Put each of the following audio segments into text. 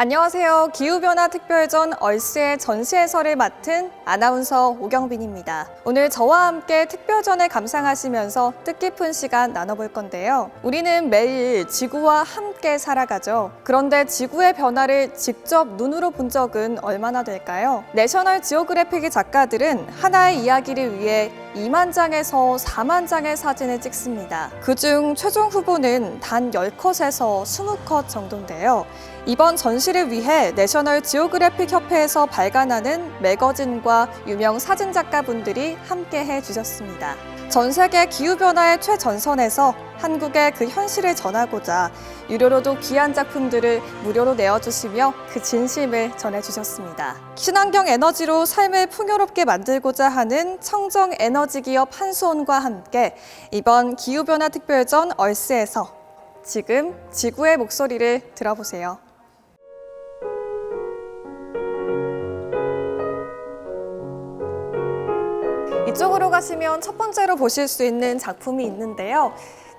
안녕하세요. 기후변화 특별전 얼스의 전시 해설을 맡은 아나운서 오경빈입니다. 오늘 저와 함께 특별전을 감상하시면서 뜻깊은 시간 나눠볼 건데요. 우리는 매일 지구와 함께 살아가죠. 그런데 지구의 변화를 직접 눈으로 본 적은 얼마나 될까요? 내셔널 지오그래픽의 작가들은 하나의 이야기를 위해 2만 장에서 4만 장의 사진을 찍습니다. 그중 최종 후보는 단 10컷에서 20컷 정도인데요. 이번 전시를 위해 내셔널 지오그래픽 협회에서 발간하는 매거진과 유명 사진 작가분들이 함께 해 주셨습니다. 전 세계 기후변화의 최전선에서 한국의 그 현실을 전하고자 유료로도 귀한 작품들을 무료로 내어주시며 그 진심을 전해주셨습니다. 친환경 에너지로 삶을 풍요롭게 만들고자 하는 청정 에너지 기업 한수원과 함께 이번 기후변화 특별전 얼스에서 지금 지구의 목소리를 들어보세요. 이쪽으로 가시면 첫 번째로 보실 수 있는 작품이 있는데요.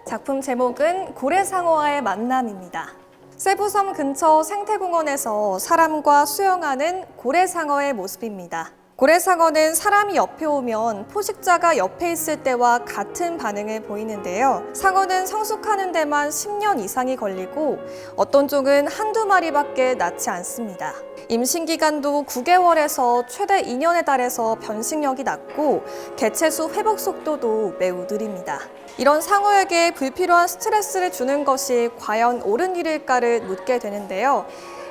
작품 제목은 고래상어와의 만남입니다. 세부섬 근처 생태공원에서 사람과 수영하는 고래상어의 모습입니다. 고래상어는 사람이 옆에 오면 포식자가 옆에 있을 때와 같은 반응을 보이는데요. 상어는 성숙하는 데만 10년 이상이 걸리고 어떤 종은 한두 마리밖에 낳지 않습니다. 임신 기간도 9개월에서 최대 2년에 달해서 변식력이 낮고 개체수 회복 속도도 매우 느립니다. 이런 상어에게 불필요한 스트레스를 주는 것이 과연 옳은 일일까를 묻게 되는데요.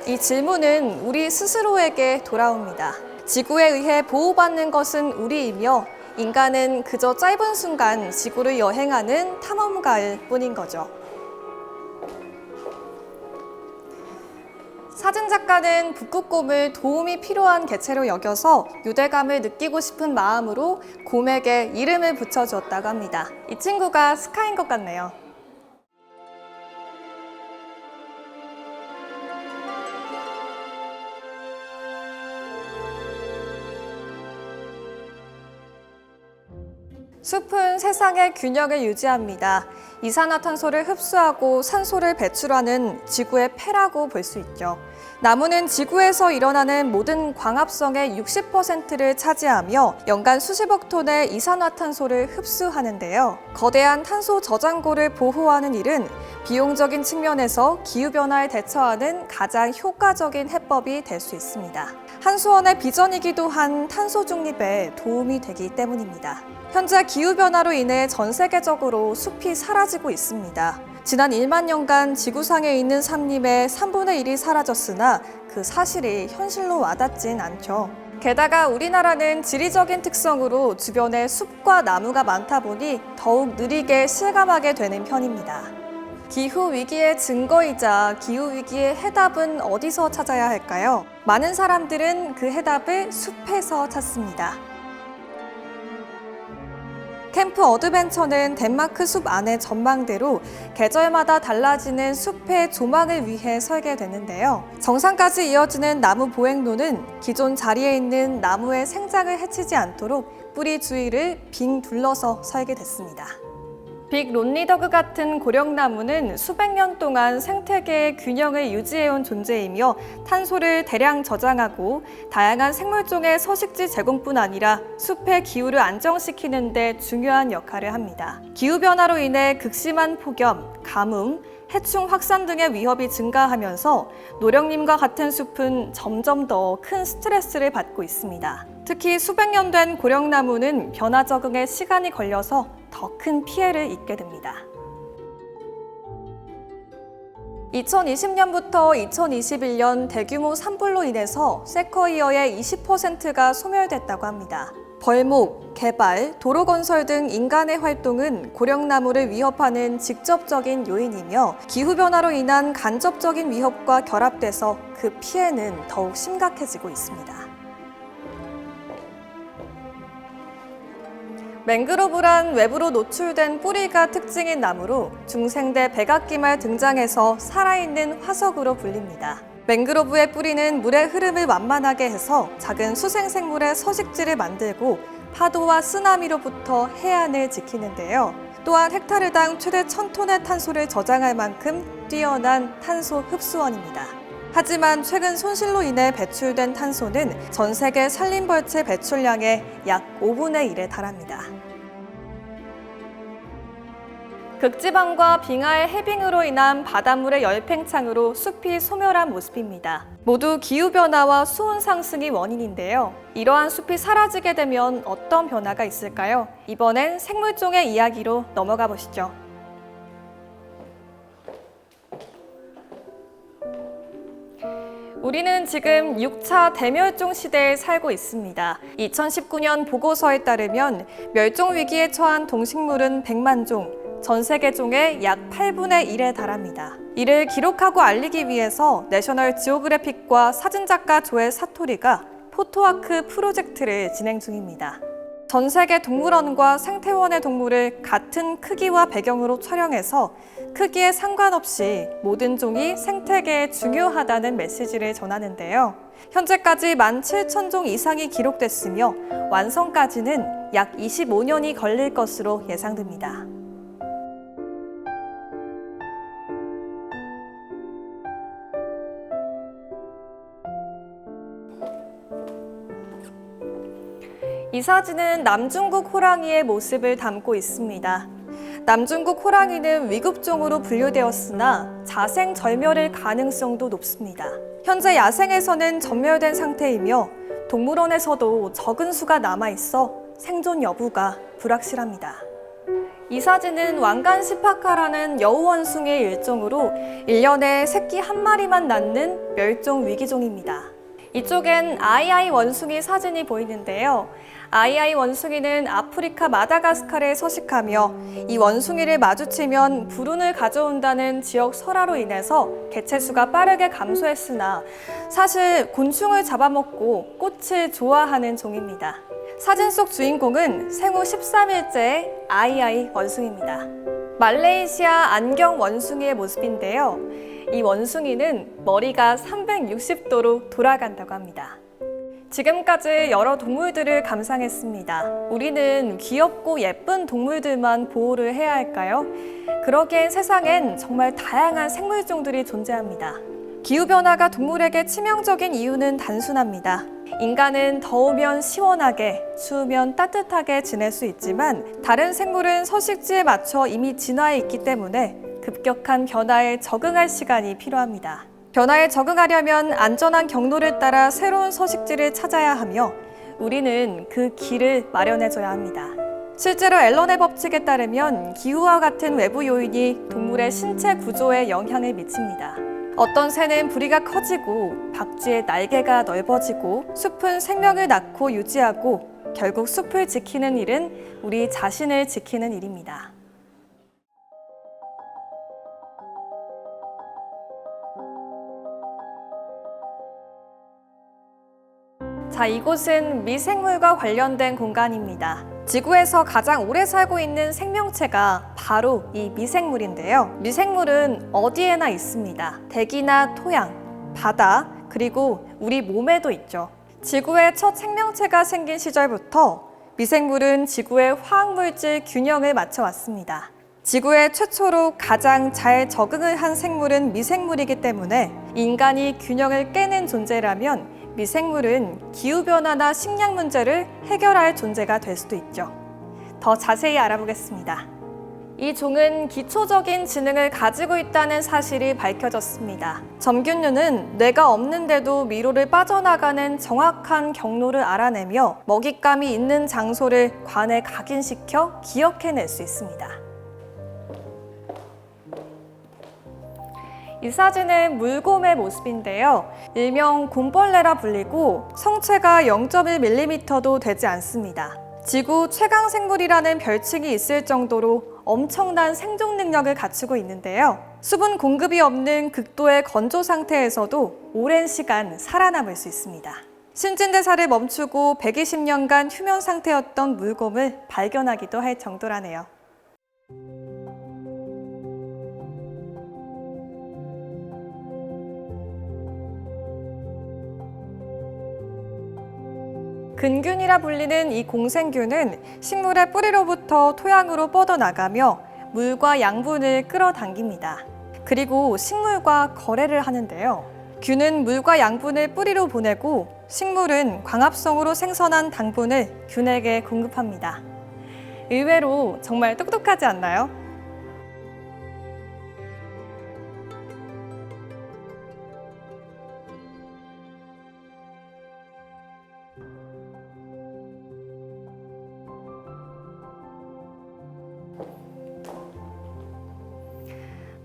이 질문은 우리 스스로에게 돌아옵니다. 지구에 의해 보호받는 것은 우리이며 인간은 그저 짧은 순간 지구를 여행하는 탐험가일 뿐인 거죠. 사진 작가는 북극곰을 도움이 필요한 개체로 여겨서 유대감을 느끼고 싶은 마음으로 곰에게 이름을 붙여주었다고 합니다. 이 친구가 스카인 것 같네요. 세상의 균형을 유지합니다. 이산화탄소를 흡수하고 산소를 배출하는 지구의 폐라고 볼 수 있죠. 나무는 지구에서 일어나는 모든 광합성의 60%를 차지하며 연간 수십억 톤의 이산화탄소를 흡수하는데요. 거대한 탄소 저장고를 보호하는 일은 비용적인 측면에서 기후변화에 대처하는 가장 효과적인 해법이 될 수 있습니다. 한수원의 비전이기도 한 탄소 중립에 도움이 되기 때문입니다. 현재 기후변화로 인해 전 세계적으로 숲이 사라지고 있습니다. 지난 1만 년간 지구상에 있는 산림의 3분의 1이 사라졌으나 그 사실이 현실로 와닿진 않죠. 게다가 우리나라는 지리적인 특성으로 주변에 숲과 나무가 많다 보니 더욱 느리게 실감하게 되는 편입니다. 기후 위기의 증거이자 기후 위기의 해답은 어디서 찾아야 할까요? 많은 사람들은 그 해답을 숲에서 찾습니다. 캠프 어드벤처는 덴마크 숲 안의 전망대로 계절마다 달라지는 숲의 조망을 위해 설계됐는데요. 정상까지 이어지는 나무 보행로는 기존 자리에 있는 나무의 생장을 해치지 않도록 뿌리 주위를 빙 둘러서 설계됐습니다. 빅 론리더그 같은 고령나무는 수백 년 동안 생태계의 균형을 유지해온 존재이며 탄소를 대량 저장하고 다양한 생물종의 서식지 제공뿐 아니라 숲의 기후를 안정시키는 데 중요한 역할을 합니다. 기후변화로 인해 극심한 폭염, 가뭄, 해충 확산 등의 위협이 증가하면서 노령님과 같은 숲은 점점 더 큰 스트레스를 받고 있습니다. 특히 수백 년 된 고령나무는 변화 적응에 시간이 걸려서 더 큰 피해를 입게 됩니다. 2020년부터 2021년 대규모 산불로 인해서 세커이어의 20%가 소멸됐다고 합니다. 벌목, 개발, 도로 건설 등 인간의 활동은 고령나무를 위협하는 직접적인 요인이며 기후변화로 인한 간접적인 위협과 결합돼서 그 피해는 더욱 심각해지고 있습니다. 맹그로브란 외부로 노출된 뿌리가 특징인 나무로 중생대 백악기말 등장해서 살아있는 화석으로 불립니다. 맹그로브의 뿌리는 물의 흐름을 완만하게 해서 작은 수생생물의 서식지를 만들고 파도와 쓰나미로부터 해안을 지키는데요. 또한 헥타르당 최대 1000톤의 탄소를 저장할 만큼 뛰어난 탄소 흡수원입니다. 하지만 최근 손실로 인해 배출된 탄소는 전 세계 산림벌채 배출량의 약 5분의 1에 달합니다. 극지방과 빙하의 해빙으로 인한 바닷물의 열팽창으로 숲이 소멸한 모습입니다. 모두 기후변화와 수온 상승이 원인인데요. 이러한 숲이 사라지게 되면 어떤 변화가 있을까요? 이번엔 생물종의 이야기로 넘어가 보시죠. 우리는 지금 6차 대멸종 시대에 살고 있습니다. 2019년 보고서에 따르면 멸종 위기에 처한 동식물은 100만 종, 전 세계 종의 약 8분의 1에 달합니다. 이를 기록하고 알리기 위해서 내셔널 지오그래픽과 사진작가 조엘 사토리가 포토아크 프로젝트를 진행 중입니다. 전 세계 동물원과 생태원의 동물을 같은 크기와 배경으로 촬영해서 크기에 상관없이 모든 종이 생태계에 중요하다는 메시지를 전하는데요. 현재까지 17,000종 이상이 기록됐으며 완성까지는 약 25년이 걸릴 것으로 예상됩니다. 이 사진은 남중국 호랑이의 모습을 담고 있습니다. 남중국 호랑이는 위급종으로 분류되었으나 자생 절멸의 가능성도 높습니다. 현재 야생에서는 전멸된 상태이며 동물원에서도 적은 수가 남아 있어 생존 여부가 불확실합니다. 이 사진은 왕관 시파카라는 여우 원숭이의 일종으로 1년에 새끼 한 마리만 낳는 멸종 위기종입니다. 이쪽엔 아이아이 원숭이 사진이 보이는데요. 아이아이 원숭이는 아프리카 마다가스카르에 서식하며 이 원숭이를 마주치면 불운을 가져온다는 지역 설화로 인해서 개체수가 빠르게 감소했으나 사실 곤충을 잡아먹고 꽃을 좋아하는 종입니다. 사진 속 주인공은 생후 13일째 아이아이 원숭이입니다. 말레이시아 안경 원숭이의 모습인데요. 이 원숭이는 머리가 360도로 돌아간다고 합니다. 지금까지 여러 동물들을 감상했습니다. 우리는 귀엽고 예쁜 동물들만 보호를 해야 할까요? 그러기엔 세상엔 정말 다양한 생물종들이 존재합니다. 기후변화가 동물에게 치명적인 이유는 단순합니다. 인간은 더우면 시원하게, 추우면 따뜻하게 지낼 수 있지만 다른 생물은 서식지에 맞춰 이미 진화해 있기 때문에 급격한 변화에 적응할 시간이 필요합니다. 변화에 적응하려면 안전한 경로를 따라 새로운 서식지를 찾아야 하며 우리는 그 길을 마련해줘야 합니다. 실제로 앨런의 법칙에 따르면 기후와 같은 외부 요인이 동물의 신체 구조에 영향을 미칩니다. 어떤 새는 부리가 커지고 박쥐의 날개가 넓어지고 숲은 생명을 낳고 유지하고 결국 숲을 지키는 일은 우리 자신을 지키는 일입니다. 자, 이곳은 미생물과 관련된 공간입니다. 지구에서 가장 오래 살고 있는 생명체가 바로 이 미생물인데요. 미생물은 어디에나 있습니다. 대기나 토양, 바다, 그리고 우리 몸에도 있죠. 지구의 첫 생명체가 생긴 시절부터 미생물은 지구의 화학물질 균형을 맞춰왔습니다. 지구에 최초로 가장 잘 적응을 한 생물은 미생물이기 때문에 인간이 균형을 깨는 존재라면 미생물은 기후변화나 식량 문제를 해결할 존재가 될 수도 있죠. 더 자세히 알아보겠습니다. 이 종은 기초적인 지능을 가지고 있다는 사실이 밝혀졌습니다. 점균류는 뇌가 없는데도 미로를 빠져나가는 정확한 경로를 알아내며 먹잇감이 있는 장소를 관에 각인시켜 기억해낼 수 있습니다. 이 사진은 물곰의 모습인데요. 일명 곰벌레라 불리고 성체가 0.1mm도 되지 않습니다. 지구 최강 생물이라는 별칭이 있을 정도로 엄청난 생존 능력을 갖추고 있는데요. 수분 공급이 없는 극도의 건조 상태에서도 오랜 시간 살아남을 수 있습니다. 신진대사를 멈추고 120년간 휴면 상태였던 물곰을 발견하기도 할 정도라네요. 근균이라 불리는 이 공생균은 식물의 뿌리로부터 토양으로 뻗어나가며 물과 양분을 끌어당깁니다. 그리고 식물과 거래를 하는데요. 균은 물과 양분을 뿌리로 보내고 식물은 광합성으로 생성한 당분을 균에게 공급합니다. 의외로 정말 똑똑하지 않나요?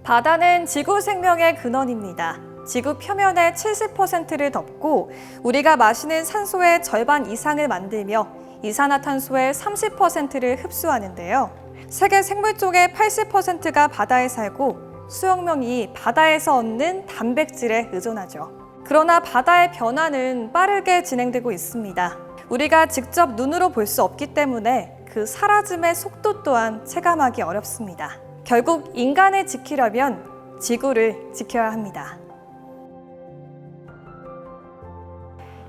바다는 지구 생명의 근원입니다. 지구 표면의 70%를 덮고 우리가 마시는 산소의 절반 이상을 만들며 이산화탄소의 30%를 흡수하는데요. 세계 생물종의 80%가 바다에 살고 수억 명이 바다에서 얻는 단백질에 의존하죠. 그러나 바다의 변화는 빠르게 진행되고 있습니다. 우리가 직접 눈으로 볼 수 없기 때문에 그 사라짐의 속도 또한 체감하기 어렵습니다. 결국 인간을 지키려면 지구를 지켜야 합니다.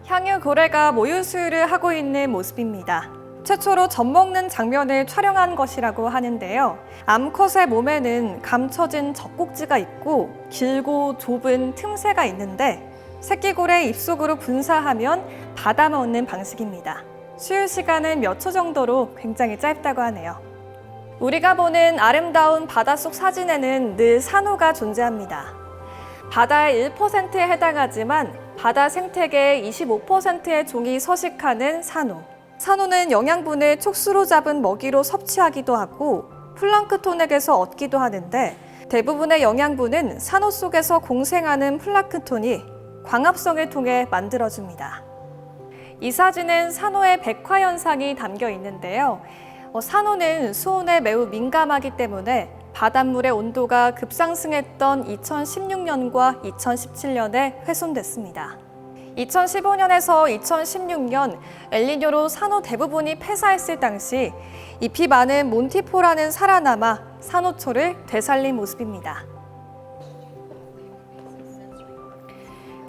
향유 고래가 모유 수유를 하고 있는 모습입니다. 최초로 젖 먹는 장면을 촬영한 것이라고 하는데요. 암컷의 몸에는 감춰진 젖꼭지가 있고 길고 좁은 틈새가 있는데 새끼 고래 입속으로 분사하면 받아 먹는 방식입니다. 수유 시간은 몇 초 정도로 굉장히 짧다고 하네요. 우리가 보는 아름다운 바닷속 사진에는 늘 산호가 존재합니다. 바다의 1%에 해당하지만 바다 생태계의 25%의 종이 서식하는 산호. 산호는 영양분을 촉수로 잡은 먹이로 섭취하기도 하고 플랑크톤에게서 얻기도 하는데 대부분의 영양분은 산호 속에서 공생하는 플랑크톤이 광합성을 통해 만들어줍니다. 이 사진은 산호의 백화 현상이 담겨 있는데요. 어, 산호는 수온에 매우 민감하기 때문에 바닷물의 온도가 급상승했던 2016년과 2017년에 훼손됐습니다. 2015년에서 2016년 엘니뇨로 산호 대부분이 폐사했을 당시 잎이 많은 몬티포라는 살아남아 산호초를 되살린 모습입니다.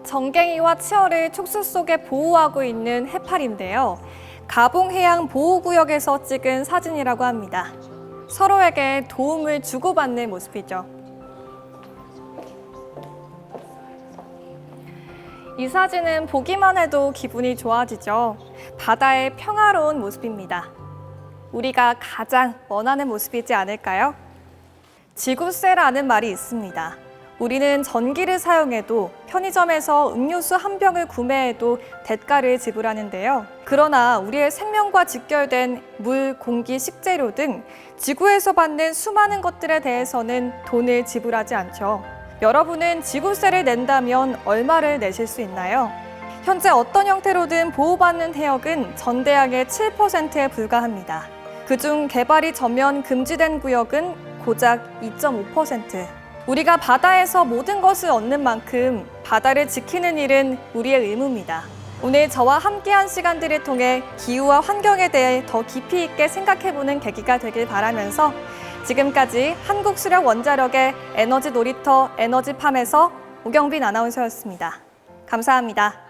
정갱이와 치어를 촉수 속에 보호하고 있는 해파리인데요. 가봉해양 보호구역에서 찍은 사진이라고 합니다. 서로에게 도움을 주고받는 모습이죠. 이 사진은 보기만 해도 기분이 좋아지죠. 바다의 평화로운 모습입니다. 우리가 가장 원하는 모습이지 않을까요? 지구세라는 말이 있습니다. 우리는 전기를 사용해도 편의점에서 음료수 한 병을 구매해도 대가를 지불하는데요. 그러나 우리의 생명과 직결된 물, 공기, 식재료 등 지구에서 받는 수많은 것들에 대해서는 돈을 지불하지 않죠. 여러분은 지구세를 낸다면 얼마를 내실 수 있나요? 현재 어떤 형태로든 보호받는 해역은 전대양의 7%에 불과합니다. 그중 개발이 전면 금지된 구역은 고작 2.5%. 우리가 바다에서 모든 것을 얻는 만큼 바다를 지키는 일은 우리의 의무입니다. 오늘 저와 함께한 시간들을 통해 기후와 환경에 대해 더 깊이 있게 생각해보는 계기가 되길 바라면서 지금까지 한국수력 원자력의 에너지 놀이터 에너지팜에서 오경빈 아나운서였습니다. 감사합니다.